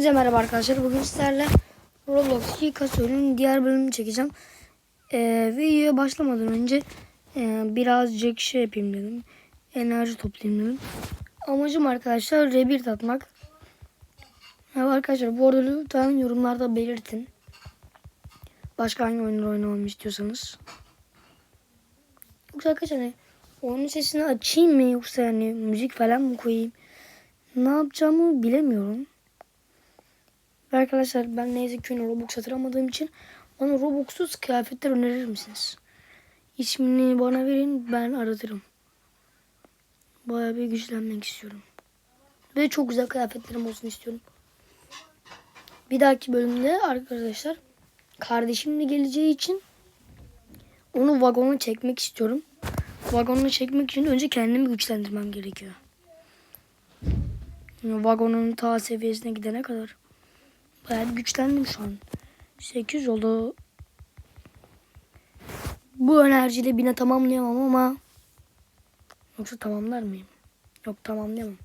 Herkese merhaba arkadaşlar. Bugün sizlerle Roblox Hikasyo'nun diğer bölümünü çekeceğim. Ee, videoya başlamadan önce e, birazcık şey yapayım dedim. Enerji toplayayım dedim. Amacım arkadaşlar rebirth atmak. Evet arkadaşlar bu arada lütfen yorumlarda belirtin. Başka hangi oyunlar oynamamı istiyorsanız. Yoksa arkadaşlar hani oyunun sesini açayım mı yoksa yani müzik falan mı koyayım? Ne yapacağımı bilemiyorum. Ve arkadaşlar ben neyse ki Robux satıramadığım için bana Robux'suz kıyafetler önerir misiniz? İsmini bana verin ben aratırım. Bayağı bir güçlenmek istiyorum. Ve çok güzel kıyafetlerim olsun istiyorum. Bir dahaki bölümde arkadaşlar kardeşim de geleceği için onu vagona çekmek istiyorum. Vagonuna çekmek için önce kendimi güçlendirmem gerekiyor. Vagonun ta seviyesine gidene kadar. Bayağı güçlendim şu an. 8 oldu. Bu enerjiyle bine tamamlayamam ama yoksa tamamlar mıyım? Yok tamamlayamam.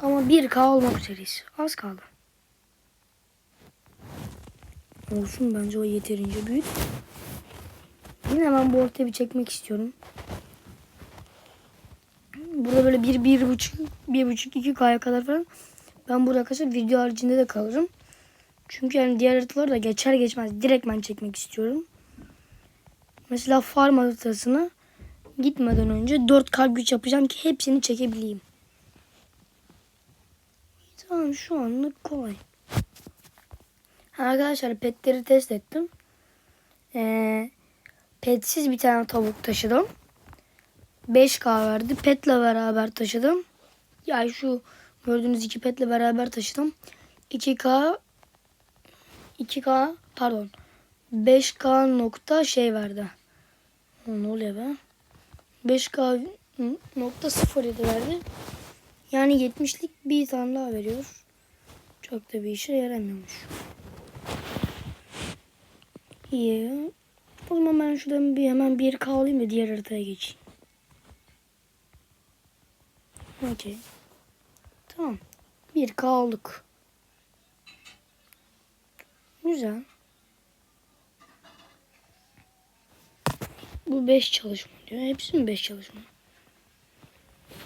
Ama 1K olmak üzereyiz. Az kaldı. Olsun bence o yeterince büyük. Yine ben bu ortaya bir çekmek istiyorum. Burada böyle bir, bir buçuk, bir buçuk, iki kaya kadar falan. Ben burada arkadaşlar video haricinde de kalırım. Çünkü yani diğer haritaları da geçer geçmez direkt ben çekmek istiyorum. Mesela farm haritasına gitmeden önce 4K güç yapacağım ki hepsini çekebileyim. Tamam şu anlık kolay. Arkadaşlar petleri test ettim. Ee, petsiz bir tane tavuk taşıdım. 5K verdi. Petle beraber taşıdım. Yani şu gördüğünüz iki petle beraber taşıdım. 2K 2K pardon 5K nokta şey verdi. Ne oluyor be? 5K nokta 07 verdi. Yani 70'lik bir tane daha veriyor. Çok da bir işe yaramıyormuş. İyi. O zaman ben şuradan bir hemen 1K alayım da diğer haritaya geçeyim. Okey. Tamam. 1K aldık. Güzel. Bu 5 çalışma diyor. Hepsi mi 5 çalışma?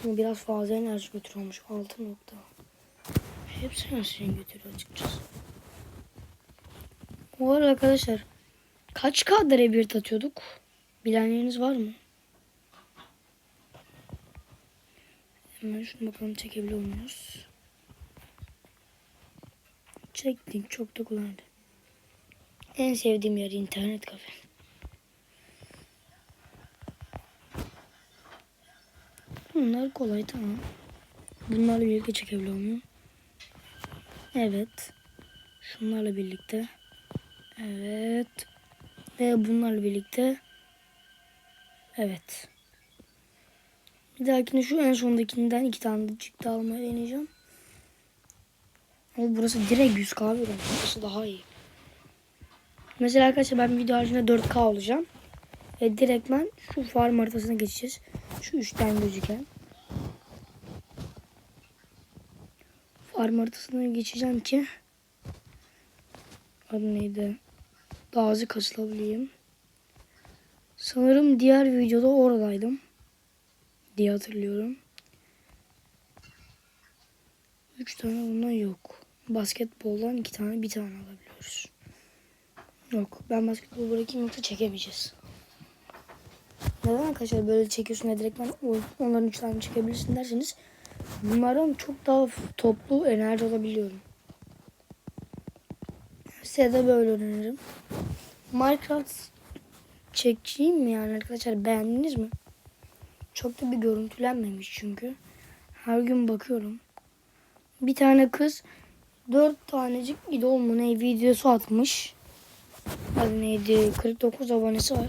Bu biraz fazla enerji götürüyormuş. 6 nokta. Hepsi enerji götürüyor açıkçası. Bu arada arkadaşlar kaç kadere bir atıyorduk? Bilenleriniz var mı? Hemen şunu bakalım çekebiliyor muyuz? Çektik. Çok da kullandı. En sevdiğim yer internet kafe. Bunlar kolay tamam. Bunlarla birlikte çekebiliyor muyum? Evet. Şunlarla birlikte. Evet. Ve bunlarla birlikte. Evet. Bir dahakine şu en sondakinden iki tane çıktı almaya deneyeceğim. Ama burası direkt 100 k veriyor. Burası daha iyi. Mesela arkadaşlar ben video haricinde 4K olacağım. Ve direkt ben şu farm haritasına geçeceğiz. Şu üçten gözüken. Farm haritasına geçeceğim ki adı neydi? Daha hızlı kasılabileyim. Sanırım diğer videoda oradaydım. Diye hatırlıyorum. Üç tane bundan yok. Basketboldan iki tane bir tane alabiliyoruz. Yok ben basketbol bırakayım yoksa çekemeyeceğiz. Neden arkadaşlar böyle çekiyorsun ya direkt ben onların üç tane çekebilirsin derseniz bunlardan çok daha toplu enerji alabiliyorum. Size de böyle öneririm. Minecraft çekeyim mi yani arkadaşlar beğendiniz mi? Çok da bir görüntülenmemiş çünkü. Her gün bakıyorum. Bir tane kız dört tanecik idol mu ne videosu atmış. Adı neydi? 49 abonesi var.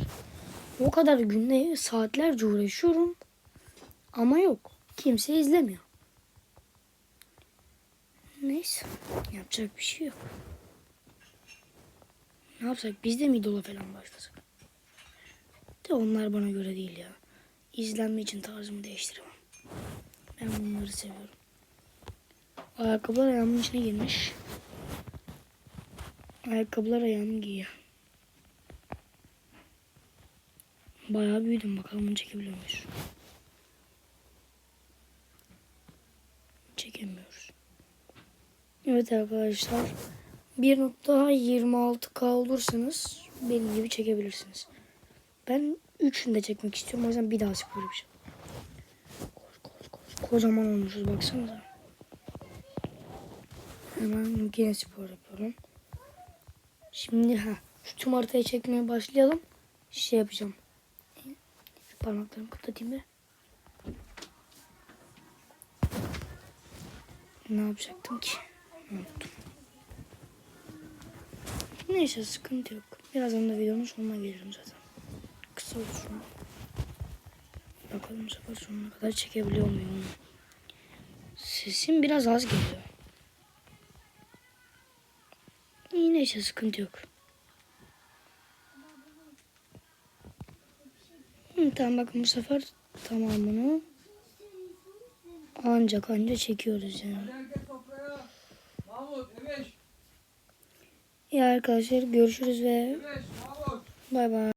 O kadar günde saatlerce uğraşıyorum. Ama yok. Kimse izlemiyor. Neyse. Yapacak bir şey yok. Ne yapsak? Biz de mi idola falan başlasak? De onlar bana göre değil ya. İzlenme için tarzımı değiştiremem. Ben bunları seviyorum. Ayakkabılar ayağımın içine girmiş. Ayakkabılar ayağımı giyiyor. Bayağı büyüdüm bakalım bunu çekebiliyor muyuz? Çekemiyoruz. Evet arkadaşlar. 1.26K olursanız benim gibi çekebilirsiniz. Ben üçünü de çekmek istiyorum. O yüzden bir daha yapacağım. Koş, koş, koş. Kocaman olmuşuz baksanıza. Hemen makine spor yapıyorum. Şimdi ha şu tüm haritayı çekmeye başlayalım. Şey yapacağım. Şu parmaklarımı kıtlatayım bir. Ne yapacaktım ki? Unuttum. Neyse sıkıntı yok. Birazdan da videonun sonuna gelirim zaten. Kısa olsun. Bakalım bu sonuna kadar çekebiliyor muyum? Sesim biraz az geliyor. İyi neyse sıkıntı yok. Hı, tamam bakın bu sefer tamamını ancak anca çekiyoruz yani. İyi arkadaşlar görüşürüz ve bay bay.